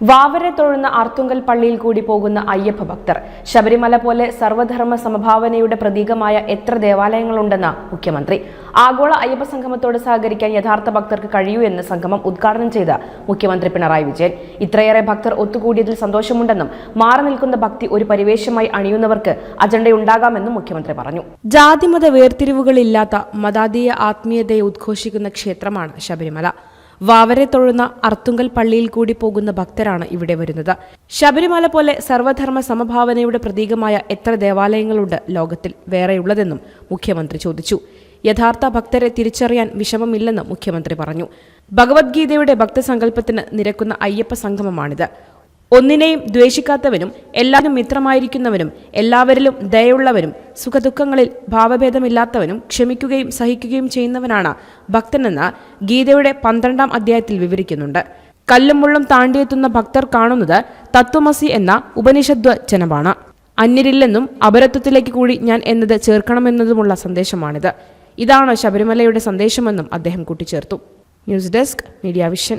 വാവരെ തൊഴുന്ന ആർത്തുങ്കൽ പള്ളിയിൽ കൂടി പോകുന്ന അയ്യപ്പ ഭക്തർ. ശബരിമല പോലെ സർവധർമ്മ സമഭാവനയുടെ പ്രതീകമായ എത്ര ദേവാലയങ്ങളുണ്ടെന്ന് മുഖ്യമന്ത്രി. ആഗോള അയ്യപ്പ സംഗമത്തോട് സഹകരിക്കാൻ യഥാർത്ഥ ഭക്തർക്ക് കഴിയൂ എന്ന് സംഗമം ഉദ്ഘാടനം ചെയ്ത മുഖ്യമന്ത്രി പിണറായി വിജയൻ. ഇത്രയേറെ ഭക്തർ ഒത്തുകൂടിയതിൽ സന്തോഷമുണ്ടെന്നും മാറി നിൽക്കുന്ന ഭക്തി ഒരു പരിവേഷമായി അണിയുന്നവർക്ക് അജണ്ടയുണ്ടാകാമെന്നും മുഖ്യമന്ത്രി പറഞ്ഞു. ജാതിമത വേർതിരിവുകളില്ലാത്ത മതാതീയ ആത്മീയതയെ ഉദ്ഘോഷിക്കുന്ന ക്ഷേത്രമാണ് ശബരിമല. വാവരെ തൊഴുന്ന അർത്തുങ്കൽ പള്ളിയിൽ കൂടി പോകുന്ന ഭക്തരാണ് ഇവിടെ വരുന്നത്. ശബരിമല പോലെ സർവധർമ്മ സമഭാവനയുടെ പ്രതീകമായ എത്ര ദേവാലയങ്ങളുണ്ട് ലോകത്തിൽ വേറെയുള്ളതെന്നും മുഖ്യമന്ത്രി ചോദിച്ചു. യഥാർത്ഥ ഭക്തരെ തിരിച്ചറിയാൻ വിഷമമില്ലെന്ന് മുഖ്യമന്ത്രി പറഞ്ഞു. ഭഗവത്ഗീതയുടെ ഭക്തസങ്കല്പത്തിന് നിരക്കുന്ന അയ്യപ്പ സംഗമമാണിത്. ഒന്നിനെയും ദ്വേഷിക്കാത്തവനും എല്ലാവരും മിത്രമായിരിക്കുന്നവനും എല്ലാവരിലും ദയുള്ളവനും സുഖദുഃഖങ്ങളിൽ ഭാവഭേദമില്ലാത്തവനും ക്ഷമിക്കുകയും സഹിക്കുകയും ചെയ്യുന്നവനാണ് ഭക്തനെന്ന് ഗീതയുടെ പന്ത്രണ്ടാം അധ്യായത്തിൽ വിവരിക്കുന്നുണ്ട്. കല്ലും മുള്ളും താണ്ടിയെത്തുന്ന ഭക്തർ കാണുന്നത് തത്വമസി എന്ന ഉപനിഷദ്വചനമാണ്. അന്യരില്ലെന്നും അപരത്വത്തിലേക്ക് കൂടി ഞാൻ എന്നത് ചേർക്കണമെന്നതുമുള്ള സന്ദേശമാണിത്. ഇതാണ് ശബരിമലയുടെ സന്ദേശമെന്നും അദ്ദേഹം കൂട്ടിച്ചേർത്തു. News desk media vision.